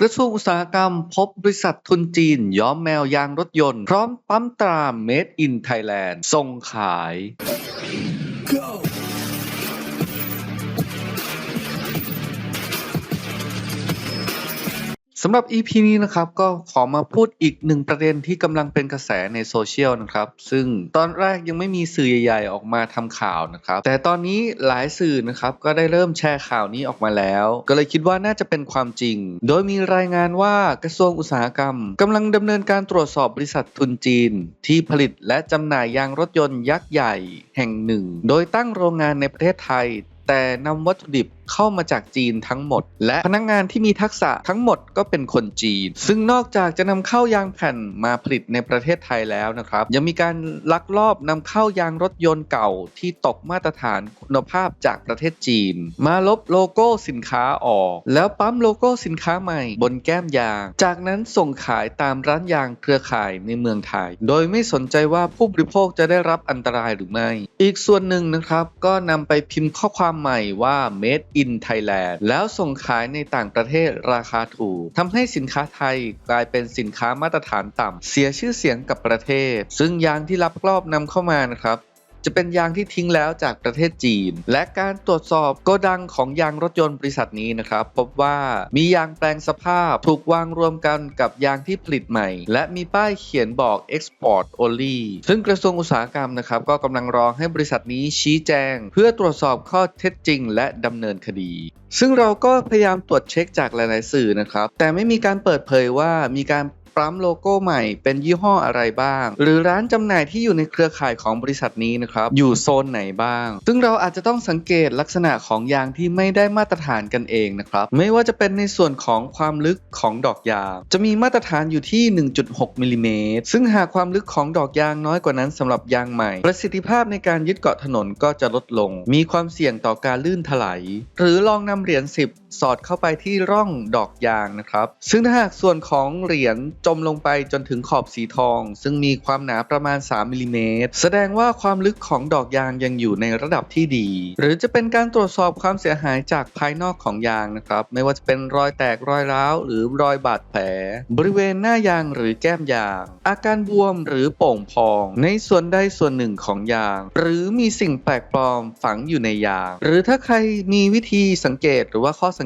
กระทรวงอุตสาหกรรมพบบริษัททุนจีน ย้อมแมวยางรถยนต์ พร้อมปั๊มตรา Made in Thailand ส่งขาย สำหรับ EP นี้นะครับก็ขอมาพูดอีกหนึ่งประเด็นที่กำลังเป็นกระแสในโซเชียลนะครับซึ่งตอนแรกยังไม่มีสื่อใหญ่ๆออกมาทำข่าวนะครับแต่ตอนนี้หลายสื่อนะครับก็ได้เริ่มแชร์ข่าวนี้ออกมาแล้ว ก็เลยคิดว่าน่าจะเป็นความจริง โดยมีรายงานว่ากระทรวงอุตสาหกรรมกำลังดำเนินการตรวจสอบบริษัททุนจีน ที่ผลิตและจำหน่ายยางรถยนต์ยักษ์ใหญ่แห่งหนึ่ง โดยตั้งโรงงานในประเทศไทยแต่นำวัตถุดิบ เข้ามาจากจีนทั้งหมด และพนักงานที่มีทักษะทั้งหมดก็เป็นคนจีน ซึ่งนอกจากจะนำเข้ายางแผ่นมาผลิตในประเทศไทยแล้วนะครับ ยังมีการลักลอบนำเข้ายางรถยนต์เก่าที่ตกมาตรฐานคุณภาพจากประเทศจีน มาลบโลโก้สินค้าออก แล้วปั๊มโลโก้สินค้าใหม่บนแก้มยาง จากนั้นส่งขายตามร้านยางเครือข่ายในเมืองไทย โดยไม่สนใจว่าผู้บริโภคจะได้รับอันตรายหรือไม่ อีกส่วนหนึ่งนะครับก็นำไปพิมพ์ข้อความใหม่ว่า made in Thailand แล้วส่งขายในต่างประเทศราคาถูกทำให้สินค้าไทยกลายเป็นสินค้ามาตรฐานต่ำเสียชื่อเสียงกับประเทศ ซึ่งยางที่ลักลอบนำเข้ามานะครับ จะเป็นยางที่ทิ้งแล้วจากประเทศจีน และการตรวจสอบโกดังของยางรถยนต์บริษัทนี้นะครับ พบว่ามียางแปลงสภาพถูกวางรวมกันกับยางที่ผลิตใหม่ และมีป้ายเขียนบอก export only ซึ่งกระทรวงอุตสาหกรรมนะครับ ก็กำลังรอให้บริษัทนี้ชี้แจง เพื่อตรวจสอบข้อเท็จจริง และดำเนินคดี ซึ่งเราก็พยายามตรวจเช็คจากหลาย ๆ สื่อนะครับ แต่ไม่มีการเปิดเผยว่ามีการ ปั๊มโลโก้ใหม่เป็นยี่ห้ออะไรบ้าง หรือร้านจำหน่ายที่อยู่ในเครือข่ายของบริษัทนี้นะครับอยู่โซนไหนบ้าง ซึ่งเราอาจจะต้องสังเกตลักษณะของยางที่ไม่ได้มาตรฐานกันเองนะครับไม่ว่าจะเป็นในส่วนของความลึกของดอกยาง จะมีมาตรฐานอยู่ที่ 1.6มิลลิเมตรซึ่งหากความลึกของดอกยางน้อยกว่านั้นสำหรับยางใหม่ ประสิทธิภาพในการยึดเกาะถนนก็จะลดลง มีความเสี่ยงต่อการลื่นถลายหรือลองนำเหรียญ10 สอดเข้าไปที่ร่องดอกยางนะครับ ซึ่งถ้าหากส่วนของเหรียญจมลงไปจนถึงขอบสีทอง ซึ่งมีความหนาประมาณ 3มิลลิเมตรแสดงว่าความลึกของดอกยางยังอยู่ในระดับที่ดี หรือจะเป็นการตรวจสอบความเสียหายจากภายนอกของยางนะครับ ไม่ว่าจะเป็นรอยแตกรอยร้าวหรือรอยบาดแผล บริเวณหน้ายางหรือแก้มยาง อาการบวมหรือโป่งพอง ในส่วนใดส่วนหนึ่งของยาง หรือมีสิ่งแปลกปลอมฝังอยู่ในยาง หรือถ้าใครมีวิธีสังเกตหรือว่าข้อสัง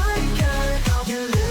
I got you.